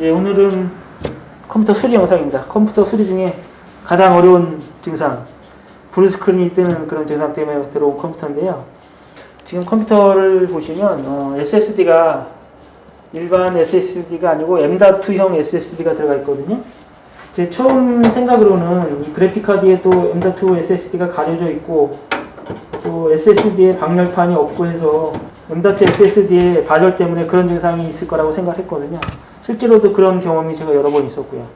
예, 오늘은 컴퓨터 수리 영상입니다. 컴퓨터 수리 중에 가장 어려운 증상, 블루스크린이 뜨는 그런 증상 때문에 들어온 컴퓨터인데요. 지금 컴퓨터를 보시면 어, SSD가 일반 SSD가 아니고 M.2형 SSD가 들어가 있거든요. 제 처음 생각으로는 이 그래픽카드에 또 M.2 SSD가 가려져 있고 또 SSD에 방열판이 없고 해서 M.2 SSD의 발열 때문에 그런 증상이 있을 거라고 생각했거든요. 실제로도 그런 경험이 제가 여러 번 있었고요.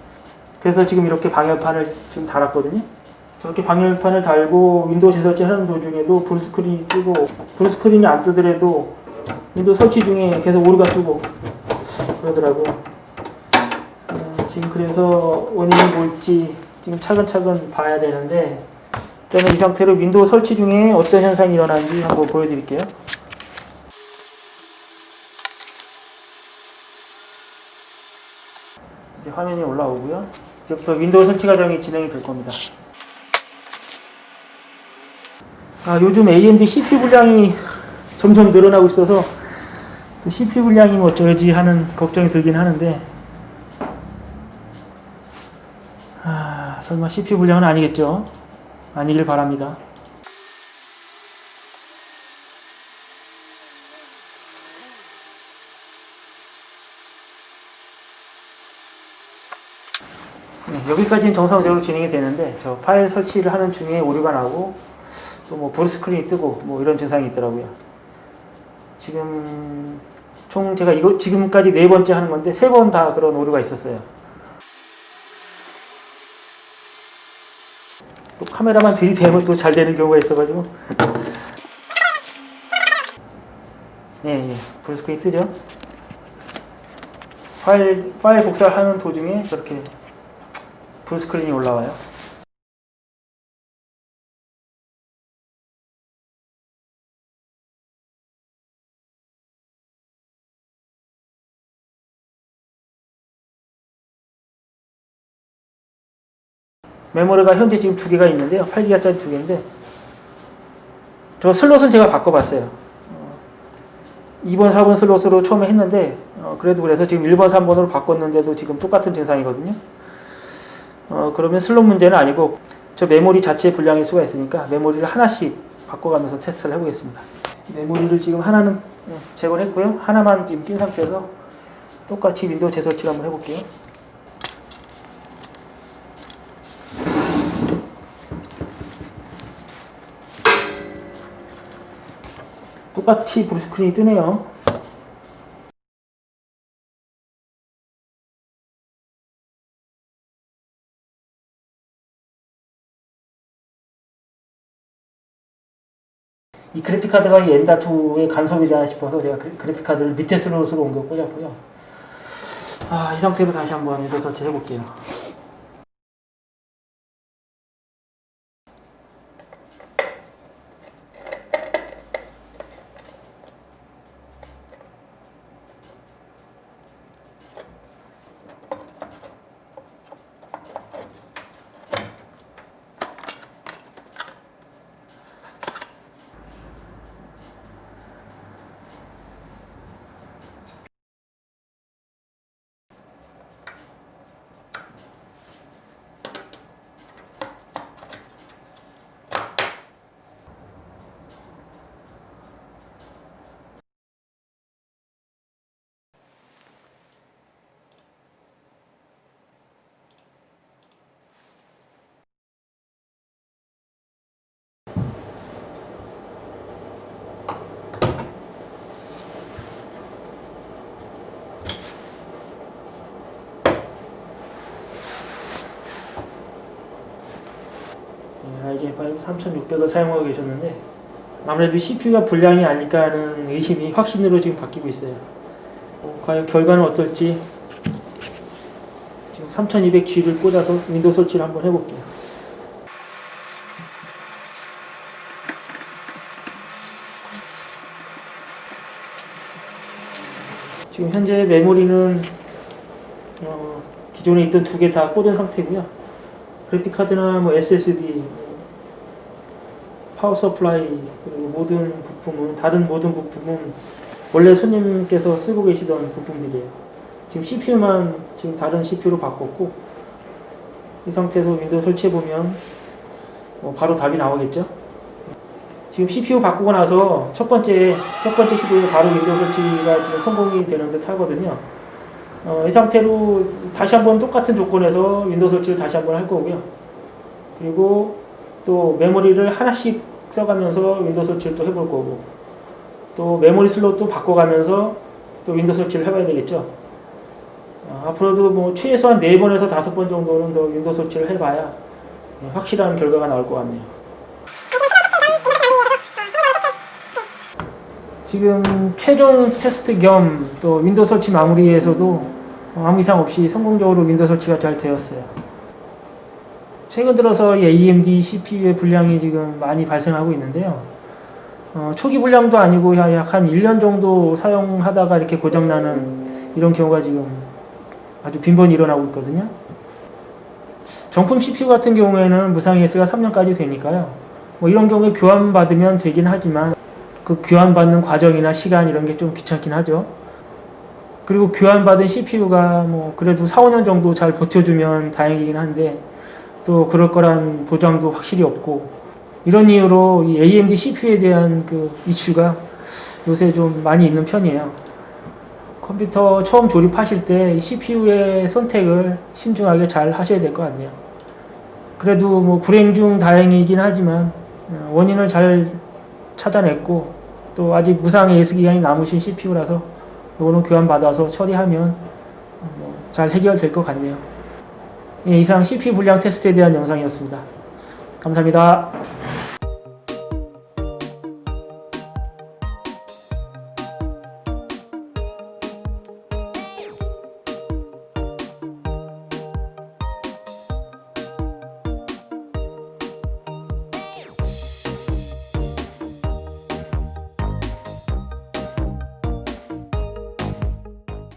그래서 지금 이렇게 방열판을 지금 달았거든요. 저렇게 방열판을 달고 윈도우 재설치 하는 도중에도 블루스크린이 뜨고 블루스크린이 안 뜨더라도 윈도우 설치 중에 계속 오류가 뜨고 그러더라고요. 어, 지금 그래서 원인이 뭘지 지금 차근차근 봐야 되는데 저는 이 상태로 윈도우 설치 중에 어떤 현상이 일어나는지 한번 보여드릴게요. 이제 화면이 올라오고요. 이제부터 윈도우 설치 과정이 진행이 될 겁니다. 아, 요즘 AMD CPU 분량이 점점 늘어나고 있어서 또 CPU 분량이 뭐 어쩌지 하는 걱정이 들긴 하는데 아, 설마 CPU 분량은 아니겠죠? 아니길 바랍니다. 네, 여기까지는 정상적으로 진행이 되는데 저 파일 설치를 하는 중에 오류가 나고 또 뭐 브루 스크린이 뜨고 뭐 이런 증상이 있더라고요. 지금 총 제가 이거 지금까지 네 번째 하는 건데 세 번 다 그런 오류가 있었어요. 또 카메라만 들이대면 또 잘 되는 경우가 있어가지고 예, 예. 브루 스크린이 뜨죠. 파일 파일 복사하는 도중에 저렇게 풀스크린이 올라와요. 메모리가 현재 지금 두 개가 있는데요. 8기가짜리 두 개인데 저 슬롯은 제가 바꿔봤어요. 어, 2번, 4번 슬롯으로 처음에 했는데 어, 그래도 그래서 지금 1번, 3번으로 바꿨는데도 지금 똑같은 증상이거든요. 어, 그러면 슬롯 문제는 아니고 저 메모리 자체의 분량일 수가 있으니까 메모리를 하나씩 바꿔가면서 테스트를 해보겠습니다. 메모리를 지금 하나는 네, 제거를 했고요. 하나만 지금 낀 상태에서 똑같이 윈도우 재설치를 한번 해볼게요. 똑같이 브루스크린이 뜨네요. 이 그래픽 카드가 이 M.2의 간섭이지 않나 싶어서 제가 그- 그래픽 카드를 밑에 슬롯으로 옮겨 꽂았고요. 아, 이 상태로 다시 한번 윈도우 설치 해볼게요. 라이젠 5 3600을 사용하고 계셨는데 아무래도 CPU가 불량이 아닐까 하는 의심이 확신으로 지금 바뀌고 있어요. 어, 과연 결과는 어떨지 지금 3200G를 꽂아서 윈도우 설치를 한번 해볼게요. 지금 현재 메모리는 어, 기존에 있던 두 개 다 꽂은 상태고요. 그래픽 카드나 뭐 SSD, 파워 서플라이 그리고 모든 부품은 다른 모든 부품은 원래 손님께서 쓰고 계시던 부품들이에요. 지금 CPU만 지금 다른 CPU로 바꿨고 이 상태에서 윈도우 설치해 보면 뭐 바로 답이 나오겠죠. 지금 CPU 바꾸고 나서 첫 번째 첫 번째 시도에 바로 윈도우 설치가 지금 성공이 되는 듯 하거든요. 어, 이 상태로 다시 한번 똑같은 조건에서 윈도우 설치를 다시 한번 할 거고요. 그리고 또 메모리를 하나씩 써가면서 윈도우 설치를 또 해볼 거고 또 메모리 슬롯도 바꿔가면서 또 윈도우 설치를 해봐야 되겠죠. 어, 앞으로도 뭐 최소한 4번에서 5번 정도는 더 윈도우 설치를 해봐야 예, 확실한 결과가 나올 것 같네요. 지금 최종 테스트 겸 또 윈도우 설치 마무리에서도 아무 이상 없이 성공적으로 윈도우 설치가 잘 되었어요. 최근 들어서 이 AMD CPU의 불량이 지금 많이 발생하고 있는데요. 어, 초기 불량도 아니고 약 한 1년 정도 사용하다가 이렇게 고장나는 이런 경우가 지금 아주 빈번히 일어나고 있거든요. 정품 CPU 같은 경우에는 무상 ES가 3년까지 되니까요. 뭐 이런 경우에 교환받으면 되긴 하지만 그 교환받는 과정이나 시간 이런 게 좀 귀찮긴 하죠. 그리고 교환받은 CPU가 뭐 그래도 4, 5년 정도 잘 버텨주면 다행이긴 한데 또 그럴 거란 보장도 확실히 없고 이런 이유로 이 AMD CPU에 대한 그 이슈가 요새 좀 많이 있는 편이에요. 컴퓨터 처음 조립하실 때 CPU의 선택을 신중하게 잘 하셔야 될 것 같네요. 그래도 뭐 불행 중 다행이긴 하지만 어, 원인을 잘 찾아냈고 또 아직 무상 예스 기간이 남으신 CPU라서 이거는 교환 받아서 처리하면 뭐 잘 해결될 것 같네요. 예, 이상 CPU 불량 테스트에 대한 영상이었습니다. 감사합니다.